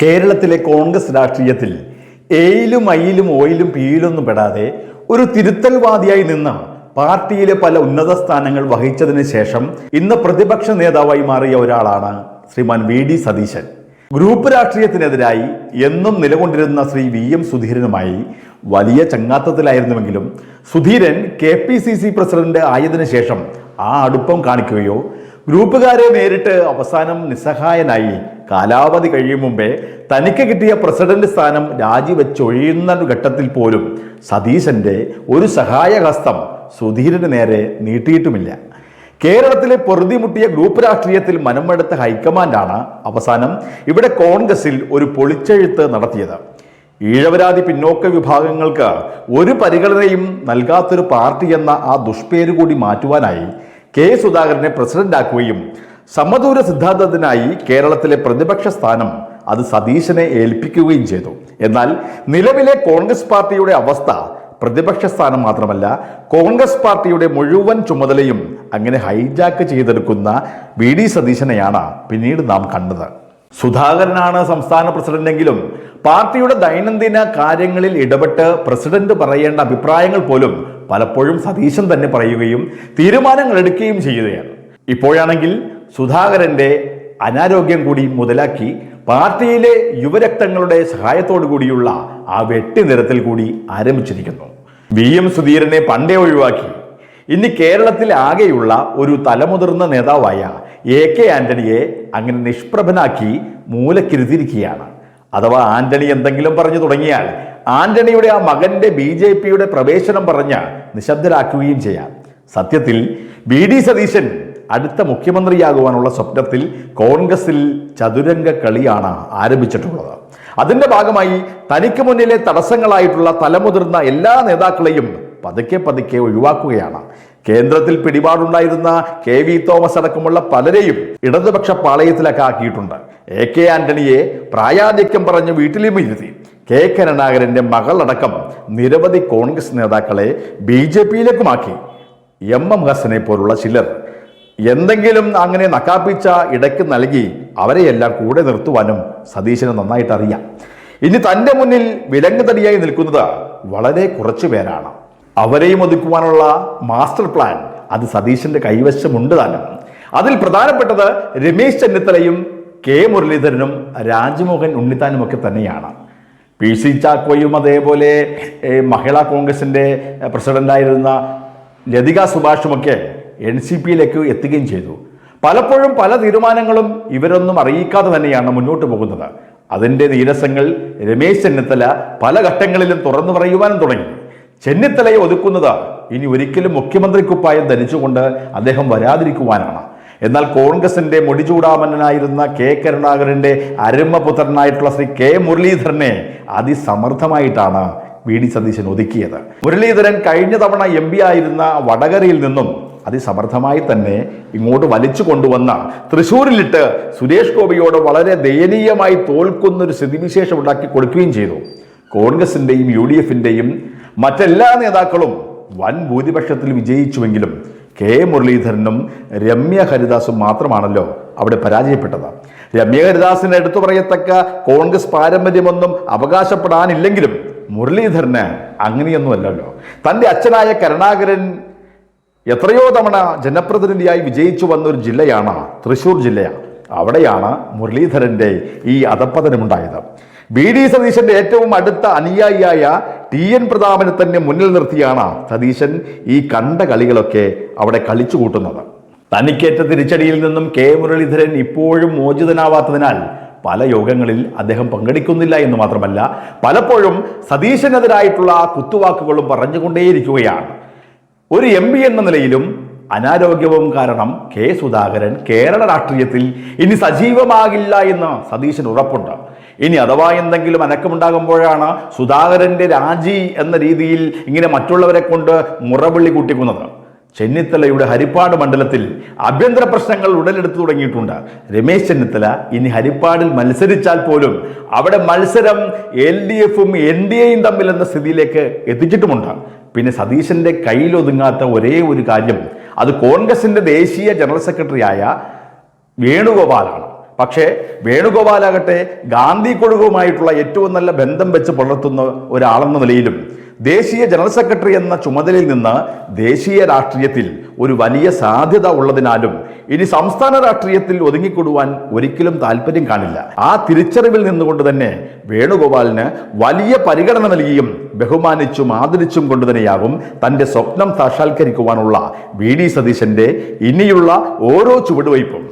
കേരളത്തിലെ കോൺഗ്രസ് രാഷ്ട്രീയത്തിൽ എയിലും ഐയിലും ഓയിലും പീയിലൊന്നും പെടാതെ ഒരു തിരുത്തൽവാദിയായി നിന്ന പാർട്ടിയിലെ പല ഉന്നത സ്ഥാനങ്ങൾ വഹിച്ചതിന് ശേഷം ഇന്ന് പ്രതിപക്ഷ നേതാവായി മാറിയ ഒരാളാണ് ശ്രീമാൻ വി ഡി സതീശൻ. ഗ്രൂപ്പ് രാഷ്ട്രീയത്തിനെതിരായി എന്നും നിലകൊണ്ടിരുന്ന ശ്രീ വി എം സുധീരനുമായി വലിയ ചങ്ങാത്തത്തിലായിരുന്നുവെങ്കിലും Sudheeran K P C C president ആയതിനു ശേഷം ആ അടുപ്പം കാണിക്കുകയോ ഗ്രൂപ്പുകാരെ നേരിട്ട് അവസാനം നിസ്സഹായനായി. കാലാവധി കഴിയും മുമ്പേ തനിക്ക് കിട്ടിയ പ്രസിഡന്റ് സ്ഥാനം രാജിവെച്ചൊഴിയുന്ന ഘട്ടത്തിൽ പോലും സതീശന്റെ ഒരു സഹായഹസ്തം സുധീരന് നേരെ നീട്ടിയിട്ടുമില്ല. കേരളത്തിലെ പൊറുതിമുട്ടിയ ഗ്രൂപ്പ് രാഷ്ട്രീയത്തിൽ മനമെടുത്ത ഹൈക്കമാൻഡാണ് അവസാനം ഇവിടെ കോൺഗ്രസിൽ ഒരു പൊളിച്ചെഴുത്ത് നടത്തിയത്. ഈഴവരാതി പിന്നോക്ക വിഭാഗങ്ങൾക്ക് ഒരു പരിഗണനയും നൽകാത്തൊരു പാർട്ടിയെന്ന ആ ദുഷ്പേര് കൂടി മാറ്റുവാനായി കെ സുധാകരനെ പ്രസിഡന്റാക്കുകയും സമദൂര സിദ്ധാന്തത്തിനായി കേരളത്തിലെ പ്രതിപക്ഷ സ്ഥാനം അത് സതീശനെ ഏൽപ്പിക്കുകയും ചെയ്തു. എന്നാൽ നിലവിലെ കോൺഗ്രസ് പാർട്ടിയുടെ അവസ്ഥ പ്രതിപക്ഷ സ്ഥാനം മാത്രമല്ല കോൺഗ്രസ് പാർട്ടിയുടെ മുഴുവൻ ചുമതലയും അങ്ങനെ ഹൈജാക്ക് ചെയ്തെടുക്കുന്ന വി ഡി സതീശനെയാണ് പിന്നീട് നാം കണ്ടത്. സുധാകരനാണ് സംസ്ഥാന പ്രസിഡന്റെങ്കിലും പാർട്ടിയുടെ ദൈനംദിന കാര്യങ്ങളിൽ ഇടപെട്ട് പ്രസിഡന്റ് പറയേണ്ട അഭിപ്രായങ്ങൾ പോലും പലപ്പോഴും സതീശൻ തന്നെ പറയുകയും തീരുമാനങ്ങൾ എടുക്കുകയും ചെയ്യുകയാണ്. ഇപ്പോഴാണെങ്കിൽ സുധാകരന്റെ അനാരോഗ്യം കൂടി മുതലാക്കി പാർട്ടിയിലെ യുവരക്തങ്ങളുടെ സഹായത്തോടു കൂടിയുള്ള ആ വെട്ടി നിരത്തിൽ കൂടി ആരംഭിച്ചിരിക്കുന്നു. വി എം സുധീരനെ പണ്ടേ ഒഴിവാക്കി. ഇനി കേരളത്തിൽ ആകെയുള്ള ഒരു തലമുതിർന്ന നേതാവായ എ കെ ആന്റണിയെ അങ്ങനെ നിഷ്പ്രഭനാക്കി മൂലക്കിരുത്തിയിരിക്കുകയാണ്. അഥവാ ആന്റണി എന്തെങ്കിലും പറഞ്ഞു തുടങ്ങിയാൽ ആന്റണിയുടെ ആ മകന്റെ ബി ജെ പിയുടെ പ്രവേശനം പറഞ്ഞ് നിശബ്ദരാക്കുകയും ചെയ്യാം. സത്യത്തിൽ ബി ഡി സതീശൻ അടുത്ത മുഖ്യമന്ത്രിയാകുവാനുള്ള സ്വപ്നത്തിൽ കോൺഗ്രസിൽ ചതുരംഗ കളിയാണ് ആരംഭിച്ചിട്ടുള്ളത്. അതിന്റെ ഭാഗമായി തനിക്ക് മുന്നിലെ തടസ്സങ്ങളായിട്ടുള്ള തലമുതിർന്ന എല്ലാ നേതാക്കളെയും പതുക്കെ പതുക്കെ ഒഴിവാക്കുകയാണ്. കേന്ദ്രത്തിൽ പിടിപാടുണ്ടായിരുന്ന കെ വി തോമസ് അടക്കമുള്ള പലരെയും ഇടതുപക്ഷ പാളയത്തിലൊക്കെ ആക്കിയിട്ടുണ്ട്. എ കെ ആന്റണിയെ പ്രായാധിക്യം പറഞ്ഞ് വീട്ടിലും ഇരുത്തി. കെ കരുണാകരന്റെ മകളടക്കം നിരവധി കോൺഗ്രസ് നേതാക്കളെ ബി ജെ പിയിലേക്കുമാക്കി. എം എം ഹസനെ പോലുള്ള ചിലർ. എന്തെങ്കിലും അങ്ങനെ നക്കാപ്പിച്ച ഇടയ്ക്ക് നൽകി അവരെയെല്ലാം കൂടെ നിർത്തുവാനും സതീശന് നന്നായിട്ട് അറിയാം ഇനി തന്റെ മുന്നിൽ വിലങ്ങുതടിയായി നിൽക്കുന്നത് വളരെ കുറച്ചു പേരാണ്. അവരെയും ഒതുക്കുവാനുള്ള മാസ്റ്റർ പ്ലാൻ അത് സതീശന്റെ കൈവശമുണ്ട് താനും. അതിൽ പ്രധാനപ്പെട്ടത് രമേശ് ചെന്നിത്തലയും കെ മുരളീധരനും രാജ്മോഹൻ ഉണ്ണിത്താനും ഒക്കെ തന്നെയാണ്. പി സി ചാക്കോയും അതേപോലെ മഹിളാ കോൺഗ്രസിന്റെ പ്രസിഡന്റായിരുന്ന ലതിക സുഭാഷുമൊക്കെ എൻ സി പിയിലേക്ക് എത്തുകയും ചെയ്തു. പലപ്പോഴും പല തീരുമാനങ്ങളും ഇവരൊന്നും അറിയിക്കാതെ തന്നെയാണ് മുന്നോട്ട് പോകുന്നത്. അതിന്റെ നീരസങ്ങൾ രമേശ് ചെന്നിത്തല പല ഘട്ടങ്ങളിലും തുറന്നു പറയുവാനും തുടങ്ങി. ചെന്നിത്തലയെ ഒതുക്കുന്നത് ഇനി ഒരിക്കലും മുഖ്യമന്ത്രി കുപ്പായം ധരിച്ചുകൊണ്ട് അദ്ദേഹം വരാതിരിക്കുവാനാണ്. എന്നാൽ കോൺഗ്രസിന്റെ മുടിചൂടാമന്നനായിരുന്ന കെ കരുണാകരന്റെ അരുമപുത്രനായിട്ടുള്ള ശ്രീ കെ മുരളീധരനെ അതിസമർത്ഥമായിട്ടാണ് വി ഡി സതീശൻ ഒതുക്കിയത്. മുരളീധരൻ കഴിഞ്ഞ തവണ എം പി ആയിരുന്ന വടകരയിൽ നിന്നും അതിസമർത്ഥമായി തന്നെ ഇങ്ങോട്ട് വലിച്ചു കൊണ്ടുവന്ന തൃശ്ശൂരിലിട്ട് സുരേഷ് ഗോപിയോട് വളരെ ദയനീയമായി തോൽക്കുന്നൊരു സ്ഥിതിവിശേഷം ഉണ്ടാക്കി കൊടുക്കുകയും ചെയ്തു. കോൺഗ്രസിന്റെയും യു ഡി എഫിന്റെയും മറ്റെല്ലാ നേതാക്കളും വൻ ഭൂരിപക്ഷത്തിൽ വിജയിച്ചുവെങ്കിലും കെ മുരളീധരനും രമ്യ ഹരിദാസും മാത്രമാണല്ലോ അവിടെ പരാജയപ്പെട്ടത്. രമ്യ ഹരിദാസിന് എടുത്തു പറയത്തക്ക കോൺഗ്രസ് പാരമ്പര്യമൊന്നും അവകാശപ്പെടാനില്ലെങ്കിലും മുരളീധരന് അങ്ങനെയൊന്നുമല്ലല്ലോ. തന്റെ അച്ഛനായ കരുണാകരൻ എത്രയോ തവണ ജനപ്രതിനിധിയായി വിജയിച്ചു വന്ന ഒരു ജില്ലയാണ് തൃശ്ശൂർ ജില്ലയാണ്. അവിടെയാണ് മുരളീധരന്റെ ഈ അധപ്പതനമുണ്ടായത് ബി ഡി സതീശന്റെ ഏറ്റവും അടുത്ത അനുയായിയായ ടി എൻ പ്രതാപനെ തന്നെ മുന്നിൽ നിർത്തിയാണ് സതീശൻ ഈ കണ്ട കളികളൊക്കെ അവിടെ കളിച്ചു കൂട്ടുന്നത്. തനിക്കേറ്റ തിരിച്ചടിയിൽ നിന്നും കെ മുരളീധരൻ ഇപ്പോഴും മോചിതനാവാത്തതിനാൽ പല യോഗങ്ങളിൽ അദ്ദേഹം പങ്കെടുക്കുന്നില്ല എന്ന് മാത്രമല്ല പലപ്പോഴും സതീശനെതിരായിട്ടുള്ള കുത്തുവാക്കുകളും പറഞ്ഞുകൊണ്ടേയിരിക്കുകയാണ്. ഒരു എം പി എന്ന നിലയിലും അനാരോഗ്യവും കാരണം കെ സുധാകരൻ കേരള രാഷ്ട്രീയത്തിൽ ഇനി സജീവമാകില്ല എന്ന് സതീശൻ ഉറപ്പുണ്ട്. ഇനി അഥവാ എന്തെങ്കിലും അനക്കമുണ്ടാകുമ്പോഴാണ് സുധാകരന്റെ രാജി എന്ന രീതിയിൽ ഇങ്ങനെ മറ്റുള്ളവരെ കൊണ്ട് മുറവിളി കൂട്ടിക്കുന്നത്. ചെന്നിത്തലയുടെ ഹരിപ്പാട് മണ്ഡലത്തിൽ ആഭ്യന്തര പ്രശ്നങ്ങൾ ഉടലെടുത്തു തുടങ്ങിയിട്ടുണ്ട്. രമേശ് ചെന്നിത്തല ഇനി ഹരിപ്പാടിൽ മത്സരിച്ചാൽ പോലും അവിടെ മത്സരം എൽ ഡി എഫും എൻ ഡി എയും തമ്മിൽ എന്ന സ്ഥിതിയിലേക്ക് എത്തിച്ചിട്ടുമുണ്ട്. പിന്നെ സതീശന്റെ കയ്യിലൊതുങ്ങാത്ത ഒരേ ഒരു കാര്യം. അത് കോൺഗ്രസിന്റെ ദേശീയ ജനറൽ സെക്രട്ടറിയായ വേണുഗോപാലാണ്. പക്ഷേ വേണുഗോപാലാകട്ടെ ഗാന്ധി കൊഴുകുമായിട്ടുള്ള ഏറ്റവും നല്ല ബന്ധം വെച്ച് പുലർത്തുന്ന ഒരാളെന്ന നിലയിലും ദേശീയ ജനറൽ സെക്രട്ടറി എന്ന ചുമതലയിൽ നിന്ന് ദേശീയ രാഷ്ട്രീയത്തിൽ ഒരു വലിയ സാധ്യത ഉള്ളതിനാലും ഇനി സംസ്ഥാന രാഷ്ട്രീയത്തിൽ ഒതുങ്ങിക്കൊടുവാൻ ഒരിക്കലും താല്പര്യം കാണില്ല. ആ തിരിച്ചറിവിൽ നിന്നുകൊണ്ട് തന്നെ വേണുഗോപാലിന് വലിയ പരിഗണന നൽകിയും ബഹുമാനിച്ചും ആദരിച്ചും കൊണ്ട് തന്നെയാകും തന്റെ സ്വപ്നം സാക്ഷാത്കരിക്കുവാനുള്ള വി ഡി സതീശന്റെ ഇനിയുള്ള ഓരോ ചുവടുവയ്പും.